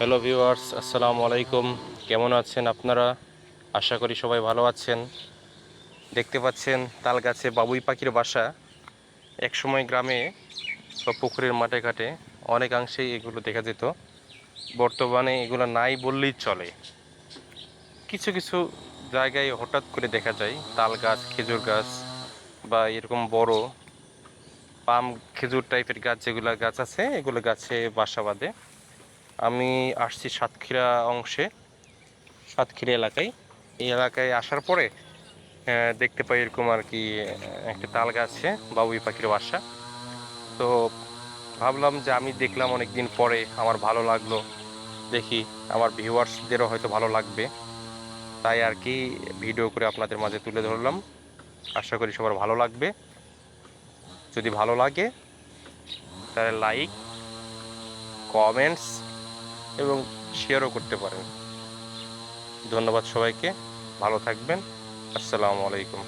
Hello viewers আসসালামু আলাইকুম কেমন আছেন আপনারা? আশা করি সবাই ভালো আছেন। দেখতে পাচ্ছেন তাল গাছে বাবুই পাখির বাসা। একসময় গ্রামে বা পুকুরের মাঠে ঘাটে অনেকাংশেই এগুলো দেখা যেত। বর্তমানে এগুলো নাই বললেই চলে। কিছু কিছু জায়গায় হঠাৎ করে দেখা যায় তাল গাছ খেজুর গাছ বা এরকম বড় পাম খেজুর টাইপের গাছ যেগুলো গাছ আছে, এগুলো গাছে বাসা বাঁধে। আমি আসছি সাতক্ষীরা অংশে, সাতক্ষীরা এলাকায়। এই এলাকায় আসার পরে দেখতে পাই এরকম আর কি একটা তাল গাছে বাবুই পাখির বাসা। তো ভাবলাম যে আমি দেখলাম অনেক দিন পরে আমার ভালো লাগল, দেখি আমার ভিউয়ার্সদেরও হয়তো ভালো লাগবে। তাই আর কি ভিডিও করে আপনাদের মাঝে তুলে ধরলাম। আশা করি সবার ভালো লাগবে। যদি ভালো লাগে, তাহলে লাইক, কমেন্টস এবং শেয়ারও করতে পারেন। ধন্যবাদ সবাইকে। ভালো থাকবেন। আসসালামু আলাইকুম।